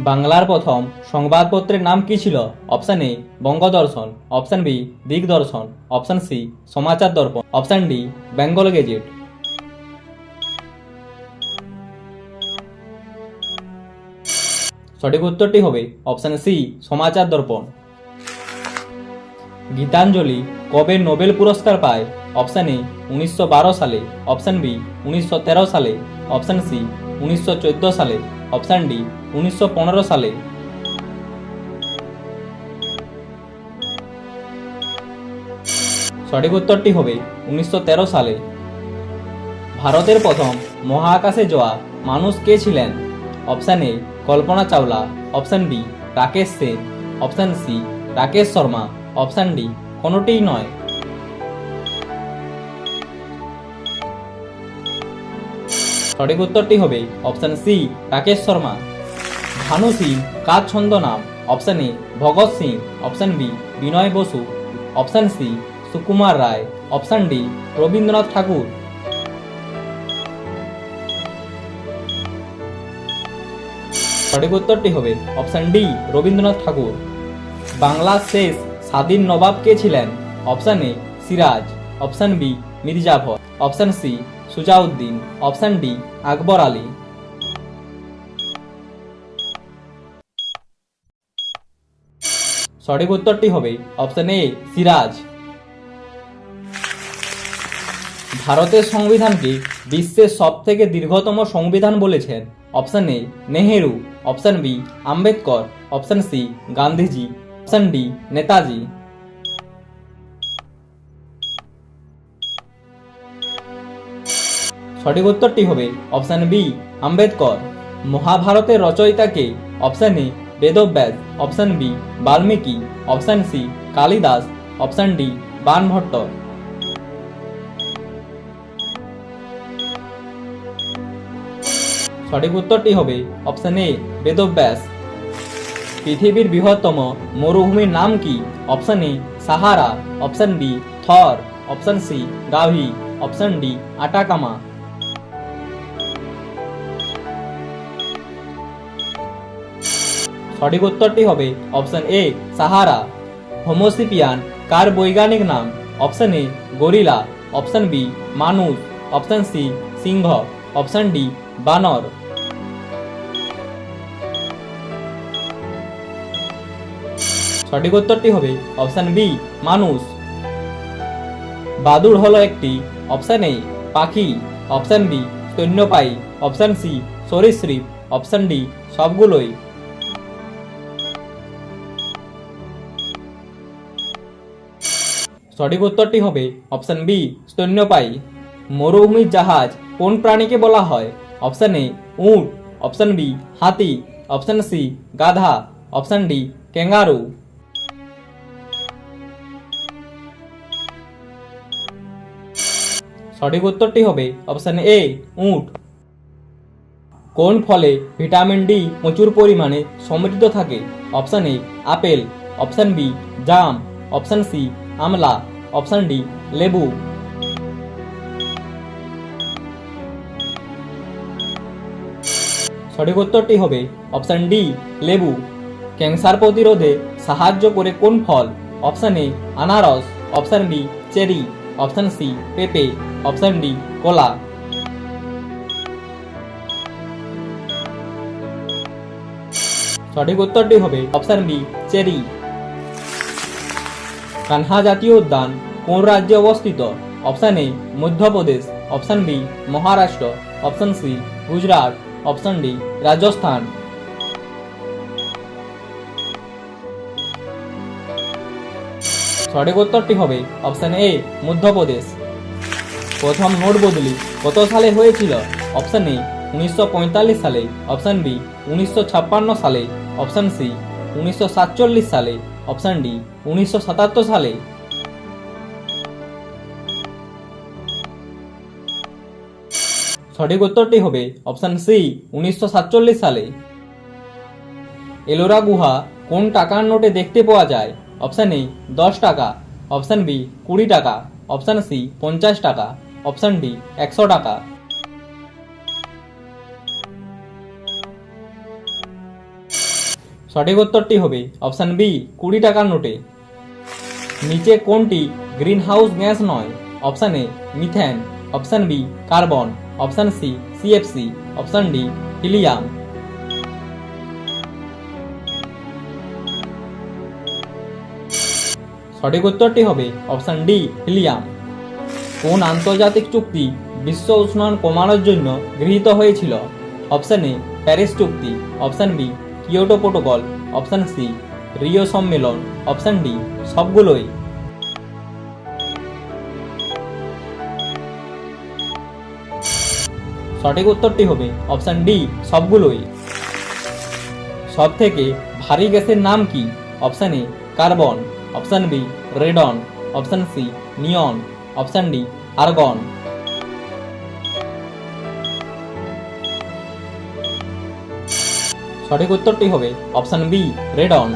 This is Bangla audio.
বাংলার প্রথম সংবাদপত্রের নাম কি ছিল? Option A, Bangadarshan. Option B, Digdarshan. Option C, Samachar Darpan. Option D, Bengal Gazette. সঠিক উত্তরটি হবে অপশন সি, সমাচার দর্পণ। গীতাঞ্জলি কবে নোবেল পুরস্কার পায়? অপশন এ, উনিশশো বারো সালে। অপশন বি, উনিশশো তেরো সালে। অপশান সি, উনিশশো চোদ্দ সালে। অপশন ডি, উনিশশো পনেরো সালে। সঠিক উত্তরটি হবে উনিশশো তেরো সালে। ভারতের প্রথম মহাকাশে যাওয়া মানুষ কে ছিলেন? Option A, Kalpana Chawla. Option B, Rakesh Sen. Option C, Rakesh Sharma. Option D, কোনোটিই নয়। সঠিক উত্তরটি হবে অপশন সি, রাকেশ শর্মা। ভানু সিং কার ছন্দ নাম। Option A, Bhagat Singh. Option B, Binay Basu. Option C, Sukumar Ray. Option D, Rabindranath Thakur. সঠিক উত্তরটি হবে অপশন ডি, রবীন্দ্রনাথ ঠাকুর। বাংলার শেষ স্বাধীন নবাব কে ছিলেন? Option A, Siraj. Option B, Mir Jafar. Option C Sujauddin, option D, Akbar Ali. সঠিক উত্তরটি হবে অপশন এ, সিরাজ। ভারতের সংবিধানকে বিশ্বের সব থেকে দীর্ঘতম সংবিধান বলেছেন option A, Nehru, option B, Ambedkar, option C, Gandhiji, option D, Netaji. সঠিক উত্তরটি হবে অপশন বি, আম্বেদকর। মহাভারতের রচয়িতাকে option A, Vedvyas. Option B, Valmiki. Option C, Kalidas. Option D Banabhatta সঠিক উত্তরটি হবে অপশন এ, বেদব্যাস। পৃথিবীর বৃহত্তম মরুভূমির নাম কি? Option A, Sahara. Option B, Thar. Option C, Gobi. Option D, Atacama. সঠিক উত্তরটি হবে অপশন এ, সাহারা। হোমোসিপিয়ান, কার বৈজ্ঞানিক নাম? Option A, gorilla. Option B, মানুষ। অপশন সি, সিংহ। অপশন ডি, বানর। সঠিক উত্তরটি হবে অপশন বি, মানুষ। বাদুড় হলো একটি। অপশন এ, পাখি। অপশন বি, স্তন্যপায়ী। অপশন সি, সরীসৃপ। অপশন ডি, সবগুলোই। সঠিক উত্তরটি হবে অপশান বি, স্তন্যপায়ী। মরুভূমির জাহাজ কোন প্রাণীকে বলা হয়? অপশন এ, উট। অপশান বি, হাতি। অপশান সি, গাধা। অপশান ডি ক্যাঙ্গারু সঠিক উত্তরটি হবে অপশান এ, উট। কোন ফলে ভিটামিন ডি প্রচুর পরিমাণে সমৃদ্ধ থাকে? Option A, apple. Option B, jam. Option C amla option D লেবু। সঠিক উত্তরটি হবে অপশন ডি লেবু। ক্যান্সার প্রতিরোধে সাহায্য করে কোন ফল? অপশন এ আনারস। Option B cherry. Option C পেঁপে। অপশন ডি কলা। সঠিক উত্তরটি হবে অপশন বি চেরি। কানহা জাতীয় উদ্যান কোন রাজ্যে অবস্থিত? Option A Madhya Pradesh. Option B Maharashtra. Option C Gujarat. Option D Rajasthan. সঠিক উত্তরটি হবে অপশন এ মধ্যপ্রদেশ। প্রথম নোট বদলি কত সালে হয়েছিল? অপশন এ উনিশশো পঁয়তাল্লিশ সালে। অপশান বি উনিশশো ছাপ্পান্ন সালে। অপশন সি উনিশশো সাতচল্লিশ সালে। অপশন ডি উনিশশো সাতাত্তর সালে। সঠিক উত্তরটি হবে অপশান সি উনিশশো সাতচল্লিশ সালে। এলোরা গুহা কোন টাকার নোটে দেখতে পাওয়া যায়? অপশন এ দশ টাকা। অপশান বি কুড়ি টাকা। অপশান সি পঞ্চাশ টাকা। অপশন ডি একশো টাকা। সঠিক উত্তরটি হবে। অপশান বি, কুড়ি টাকার নোটে। নিচে কোনটি গ্রিন হাউস গ্যাস নয়? Option A, methane. Option B, carbon. Option C CFC option D, helium. সঠিক উত্তরটি হবে। Option D, helium. কোন আন্তর্জাতিক চুক্তি বিশ্ব উষ্ণায়ন কমানোর জন্য গৃহীত হয়েছিল? অপশন এ, প্যারিস চুক্তি। Option B Kyoto protocol option C Rio সম্মেলন অপশান ডি সবগুলোই। সঠিক উত্তরটি হবে অপশান ডি সবগুলোই। সব থেকে ভারী গ্যাসের নাম কি? Option A carbon option B radon option C neon option D argon. সঠিক উত্তরটি হবে অপশন বি রেডন